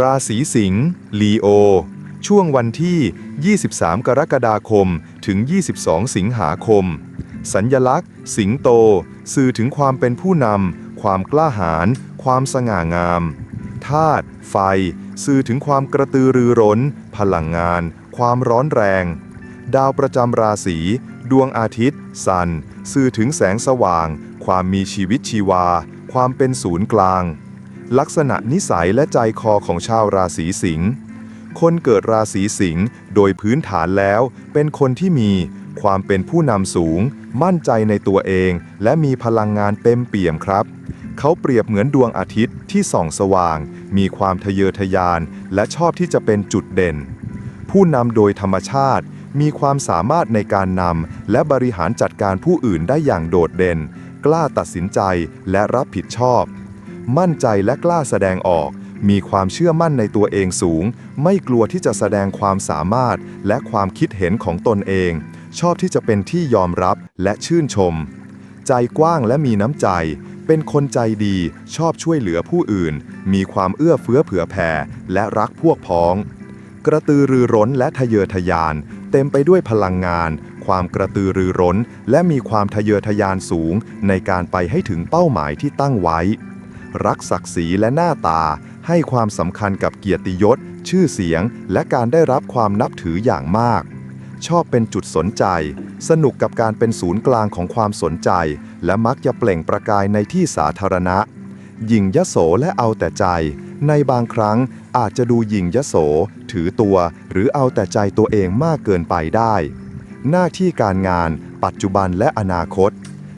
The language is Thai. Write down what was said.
ราศีสิงห์ลีโอ ช่วงวันที่ 23 กรกฎาคม ถึง 22 สิงหาคม สัญญลักษณ์ สิงโต สื่อถึงความเป็นผู้นำ ความกล้าหาญ ความสง่างาม ธาตุ ไฟ สื่อถึงความกระตือรือร้น พลังงาน ความร้อนแรง ดาวประจำราศี ดวงอาทิตย์ สัน สื่อถึงแสงสว่าง ความมีชีวิตชีวา ความเป็นศูนย์กลาง ลักษณะนิสัยและใจคอของชาวราศีสิงห์คนเกิดราศีสิงห์โดยพื้นฐานแล้ว เป็นคนที่มีความเป็นผู้นำสูง มั่นใจในตัวเอง และมีพลังงานเต็มเปี่ยมครับ เขาเปรียบเหมือนดวงอาทิตย์ที่ส่องสว่าง มีความทะเยอทะยาน และชอบที่จะเป็นจุดเด่น ผู้นำโดยธรรมชาติ มีความสามารถในการนำและบริหารจัดการผู้อื่นได้อย่างโดดเด่น กล้าตัดสินใจและรับผิดชอบ มั่นใจและกล้าแสดงออก มีความเชื่อมั่นในตัวเองสูง ไม่กลัวที่จะแสดงความสามารถ และความคิดเห็นของตนเอง ชอบที่จะเป็นที่ยอมรับและชื่นชม ใจกว้างและมีน้ำใจ เป็นคนใจดี ชอบช่วยเหลือผู้อื่น มีความเอื้อเฟื้อเผื่อแผ่ และรักพวกพ้อง กระตือรือร้นและทะเยอทะยาน เต็มไปด้วยพลังงาน ความกระตือรือร้น และมีความทะเยอทะยานสูง ในการไปให้ถึงเป้าหมายที่ตั้งไว้ รักศักดิ์ศรีและหน้าตา ให้ความสำคัญกับเกียรติยศ ชื่อเสียง และการได้รับความนับถืออย่างมาก ชอบเป็นจุดสนใจ สนุกกับการเป็นศูนย์กลางของความสนใจ และมักจะเปล่งประกายในที่สาธารณะ หยิ่งยโสและเอาแต่ใจ ในบางครั้งอาจจะดูหยิ่งยโส ถือตัว หรือเอาแต่ใจตัวเองมากเกินไปได้ หน้าที่การงาน ปัจจุบันและอนาคต